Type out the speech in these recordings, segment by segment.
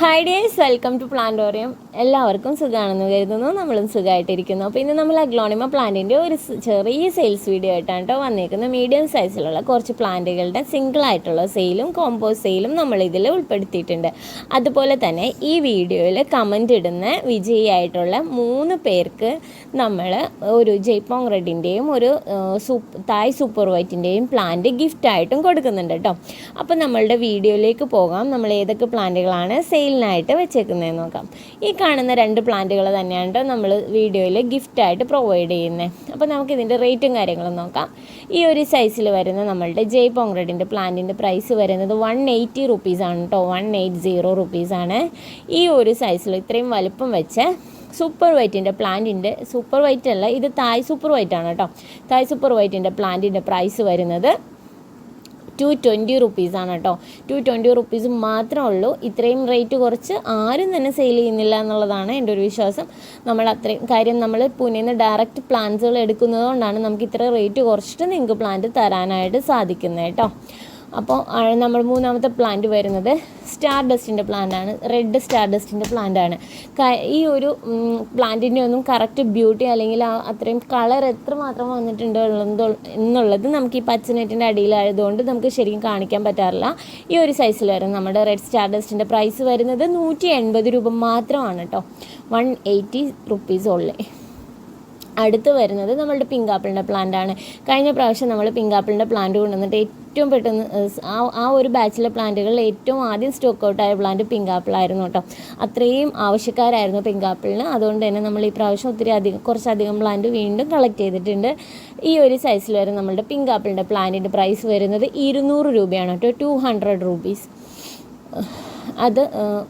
Hi days welcome to Plantorium എല്ലാവർക്കും സുഖമാണെന്ന് കരുതുന്നു. നമ്മളും സുഖമായിട്ടിരിക്കുന്നു അപ്പോൾ ഇന്ന് നമ്മൾ അഗ്ലോണിമ പ്ലാന്റിന്റെ ഒരു ചെറിയ സെയിൽസ് വീഡിയോ ആയിട്ടാണ് കേട്ടോ വന്നേക്കുന്നത് മീഡിയം സൈസിലുള്ള കുറച്ച് പ്ലാന്റുകളുടെ സിംഗിൾ ആയിട്ടുള്ള സെയിലും കോമ്പോസ് സെയിലും നമ്മൾ ഇതിൽ ഉൾപ്പെടുത്തിയിട്ടുണ്ട്. അതുപോലെ തന്നെ ഈ വീഡിയോയിൽ കമന്റ് ഇടുന്ന വിജയിയായിട്ടുള്ള മൂന്ന് പേർക്ക് നമ്മൾ ഒരു ജയ്പോങ് റെഡിന്റെയും ഒരു സൂപ്പ് തായ് സൂപ്പർ വൈറ്റിന്റെയും പ്ലാന്റ് ഗിഫ്റ്റായിട്ടും കൊടുക്കുന്നുണ്ട് കേട്ടോ അപ്പോൾ നമ്മളുടെ വീഡിയോയിലേക്ക് പോകാം. നമ്മൾ ഏതൊക്കെ പ്ലാന്റുകളാണ് സെയിലിനായിട്ട് വെച്ചേക്കുന്നതെന്ന് നോക്കാം. ഈ കാണുന്ന രണ്ട് പ്ലാന്റുകൾ തന്നെയാണ് കേട്ടോ നമ്മൾ വീഡിയോയിൽ ഗിഫ്റ്റായിട്ട് പ്രൊവൈഡ് ചെയ്യുന്നത് അപ്പോൾ നമുക്ക് ഇതിന്റെ റേറ്റും കാര്യങ്ങളും നോക്കാം. ഈ ഒരു സൈസിൽ വരുന്ന നമ്മളുടെ ജയ് പോങ്ക്രഡിന്റെ പ്ലാന്റിന്റെ പ്രൈസ് വരുന്നത് വൺ എയ്റ്റി റുപ്പീസാണ് കേട്ടോ വൺ എയ്റ്റ് സീറോ റുപ്പീസാണ് ഈ ഒരു സൈസിൽ ഇത്രയും വലുപ്പം വെച്ച് സൂപ്പർ വൈറ്റിന്റെ പ്ലാന്റിന്റെ സൂപ്പർ വൈറ്റ് അല്ല ഇത് തായ് സൂപ്പർ വൈറ്റ് ആണ് കേട്ടോ തായ് സൂപ്പർ വൈറ്റിന്റെ പ്ലാന്റിന്റെ പ്രൈസ് വരുന്നത് ടു ട്വന്റി റുപ്പീസാണ് കേട്ടോ. ടു ട്വന്റി റുപ്പീസ് മാത്രമേ ഉള്ളൂ. ഇത്രയും റേറ്റ് കുറച്ച് ആരും തന്നെ സെയിൽ ചെയ്യുന്നില്ല എന്നുള്ളതാണ് എന്റെ ഒരു വിശ്വാസം. നമ്മൾ അത്രയും കാര്യം നമ്മൾ പൂനെയിൽ നിന്ന് ഡയറക്റ്റ് പ്ലാന്റ്സുകൾ എടുക്കുന്നതുകൊണ്ടാണ് നമുക്ക് ഇത്ര റേറ്റ് കുറച്ചിട്ട് നിങ്ങൾക്ക് പ്ലാന്റ് തരാനായിട്ട് സാധിക്കുന്നത് കേട്ടോ. അപ്പോൾ നമ്മൾ മൂന്നാമത്തെ പ്ലാന്റ് വരുന്നത് സ്റ്റാർ ഡസ്റ്റിന്റെ പ്ലാന്റാണ് റെഡ് സ്റ്റാർ ഡസ്റ്റിന്റെ പ്ലാന്റാണ് ഈ ഒരു പ്ലാന്റിന്റെ ഒന്നും കറക്റ്റ് ബ്യൂട്ടി അല്ലെങ്കിൽ അത്രയും കളർ എത്രമാത്രം വന്നിട്ടുണ്ടോ എന്നുള്ളത് നമുക്ക് ഈ പച്ചനെറ്റിന്റെ അടിയിലായതുകൊണ്ട് നമുക്ക് ശരിക്കും കാണിക്കാൻ പറ്റാറില്ല. ഈ ഒരു സൈസിൽ വരുന്നത് നമ്മുടെ റെഡ് സ്റ്റാർ ഡസ്റ്റിന്റെ പ്രൈസ് വരുന്നത് നൂറ്റി രൂപ മാത്രമാണ് കേട്ടോ. വൺ എയ്റ്റി റുപ്പീസ് ഉള്ളേ. അടുത്ത് വരുന്നത് നമ്മളുടെ പിങ്കാപ്പിളിന്റെ പ്ലാന്റ് ആണ് കഴിഞ്ഞ പ്രാവശ്യം നമ്മൾ പിങ്കാപ്പിളിന്റെ പ്ലാന്റ് കൊണ്ടുവന്നിട്ട് ഏറ്റവും പെട്ടെന്ന് ആ ആ ഒരു ബാച്ചിലെ പ്ലാന്റുകളിൽ ഏറ്റവും ആദ്യം സ്റ്റോക്ക് ഔട്ടായ പ്ലാന്റ് പിങ്കാപ്പിളായിരുന്നു കേട്ടോ. അത്രയും ആവശ്യക്കാരായിരുന്നു പിങ്കാപ്പിളിന്. അതുകൊണ്ട് തന്നെ നമ്മൾ ഈ പ്രാവശ്യം ഒത്തിരി അധികം കുറച്ചധികം പ്ലാന്റ് വീണ്ടും കളക്ട് ചെയ്തിട്ടുണ്ട്. ഈ ഒരു സൈസിൽ വരെ നമ്മളുടെ പിങ്കാപ്പിളിന്റെ പ്ലാന്റിന്റെ പ്രൈസ് വരുന്നത് ഇരുന്നൂറ് രൂപയാണ് കേട്ടോ ടു ഹൺഡ്രഡ് റുപ്പീസ് അത്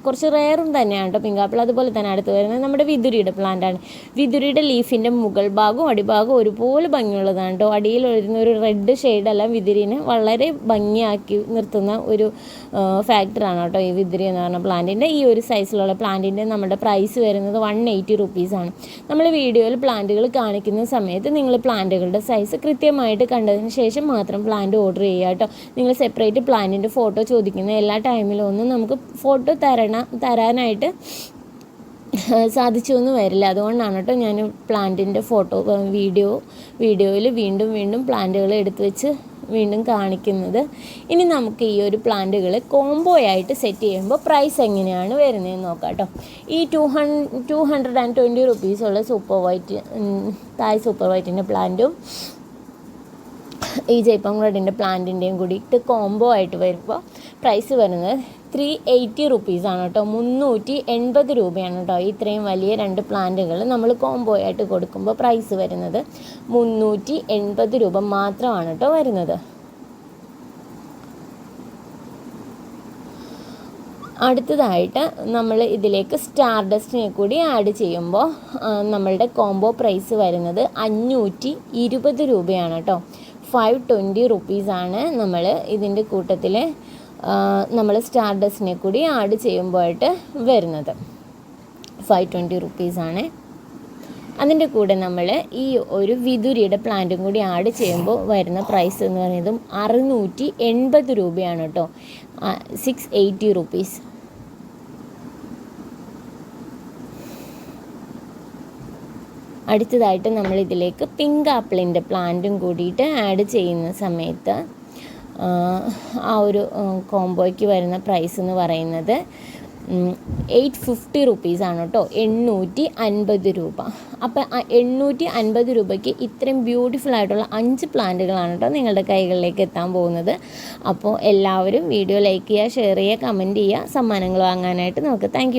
കുറച്ച് റെയറും തന്നെയാണ് കേട്ടോ പിങ്കാപ്പിൾ അതുപോലെ തന്നെ അടുത്ത് വരുന്നത് നമ്മുടെ വിതുരിയുടെ പ്ലാന്റാണ് വിതുരിയുടെ ലീഫിന്റെ മുകൾ ഭാഗവും അടിഭാഗവും ഒരുപോലെ ഭംഗിയുള്ളതാണ് കേട്ടോ. അടിയിൽ വരുന്ന ഒരു റെഡ് ഷെയ്ഡെല്ലാം വിതിരിനെ വളരെ ഭംഗിയാക്കി നിർത്തുന്ന ഒരു ഫാക്ടറാണ് കേട്ടോ ഈ വിതിരി എന്ന് പറഞ്ഞ പ്ലാന്റിന്റെ ഈ ഒരു സൈസിലുള്ള പ്ലാന്റിന്റെ നമ്മുടെ പ്രൈസ് വരുന്നത് വൺ എയ്റ്റി റുപ്പീസാണ് നമ്മൾ വീഡിയോയിൽ പ്ലാന്റുകൾ കാണിക്കുന്ന സമയത്ത് നിങ്ങൾ പ്ലാന്റുകളുടെ സൈസ് കൃത്യമായിട്ട് കണ്ടതിന് ശേഷം മാത്രം പ്ലാന്റ് ഓർഡർ ചെയ്യുക കേട്ടോ. നിങ്ങൾ സെപ്പറേറ്റ് പ്ലാന്റിന്റെ ഫോട്ടോ ചോദിക്കുന്ന എല്ലാ ടൈമിലും ഒന്നും നമുക്ക് ഫോട്ടോ തരണ തരാനായിട്ട് സാധിച്ചു എന്ന് വരില്ല. അതുകൊണ്ടാണ് കേട്ടോ ഞാൻ പ്ലാന്റിന്റെ ഫോട്ടോ വീഡിയോ വീഡിയോയിൽ വീണ്ടും വീണ്ടും പ്ലാന്റുകൾ എടുത്തു വെച്ച് വീണ്ടും കാണിക്കുന്നത്. ഇനി നമുക്ക് ഈ ഒരു പ്ലാന്റുകൾ കോംബോ ആയിട്ട് സെറ്റ് ചെയ്യുമ്പോൾ പ്രൈസ് എങ്ങനെയാണ് വരുന്നതെന്ന് നോക്കാം കേട്ടോ. ഈ two hun two hundred and twenty റുപ്പീസുള്ള super white Thai super വൈറ്റിന്റെ പ്ലാന്റും ഈ ജയ്പോങ് റെഡിന്റെ പ്ലാന്റിന്റെയും കൂടിയിട്ട് കോംബോ ആയിട്ട് വരുമ്പോൾ പ്രൈസ് വരുന്നത് ത്രീ എയ്റ്റി റുപ്പീസാണ് കേട്ടോ. മുന്നൂറ്റി എൺപത് രൂപയാണ് കേട്ടോ. ഇത്രയും വലിയ രണ്ട് പ്ലാന്റുകൾ നമ്മൾ കോംബോ ആയിട്ട് കൊടുക്കുമ്പോൾ പ്രൈസ് വരുന്നത് മുന്നൂറ്റി എൺപത് രൂപ മാത്രമാണ് കേട്ടോ വരുന്നത്. അടുത്തതായിട്ട് നമ്മൾ ഇതിലേക്ക് സ്റ്റാർ ഡസ്റ്റിനെ കൂടി ആഡ് ചെയ്യുമ്പോൾ നമ്മളുടെ കോംബോ പ്രൈസ് വരുന്നത് അഞ്ഞൂറ്റി ഇരുപത് രൂപയാണ് കേട്ടോ. ഫൈവ് ട്വന്റി റുപ്പീസാണ് നമ്മൾ ഇതിന്റെ കൂട്ടത്തിൽ നമ്മൾ സ്റ്റാർഡസ്റ്റിനെ കൂടി ആഡ് ചെയ്യുമ്പോഴായിട്ട് വരുന്നത്. ഫൈവ് ട്വന്റി റുപ്പീസാണ് അതിന്റെ കൂടെ നമ്മൾ ഈ ഒരു വിതുരിയുടെ പ്ലാന്റും കൂടി ആഡ് ചെയ്യുമ്പോൾ വരുന്ന പ്രൈസ് എന്ന് പറയുന്നതും അറുന്നൂറ്റി എൺപത് രൂപയാണ് കേട്ടോ സിക്സ് എയ്റ്റി റുപ്പീസ് അടുത്തതായിട്ട് നമ്മൾ ഇതിലേക്ക് പിങ്ക് ആപ്പിളിന്റെ പ്ലാന്റും കൂടിയിട്ട് ആഡ് ചെയ്യുന്ന സമയത്ത് ആ ഒരു കോംബോയ്ക്ക് വരുന്ന പ്രൈസ് എന്ന് പറയുന്നത് എയ്റ്റ് ഫിഫ്റ്റി റുപ്പീസാണ് കേട്ടോ. എണ്ണൂറ്റി അൻപത് രൂപ. അപ്പോൾ എണ്ണൂറ്റി അൻപത് രൂപയ്ക്ക് ഇത്രയും ബ്യൂട്ടിഫുൾ ആയിട്ടുള്ള അഞ്ച് പ്ലാന്റുകളാണ് കേട്ടോ നിങ്ങളുടെ കൈകളിലേക്ക് എത്താൻ പോകുന്നത്. അപ്പോൾ എല്ലാവരും വീഡിയോ ലൈക്ക് ചെയ്യുക ഷെയർ ചെയ്യുക കമന്റ് ചെയ്യുക. സമ്മാനങ്ങൾ വാങ്ങാനായിട്ട് നമുക്ക് താങ്ക്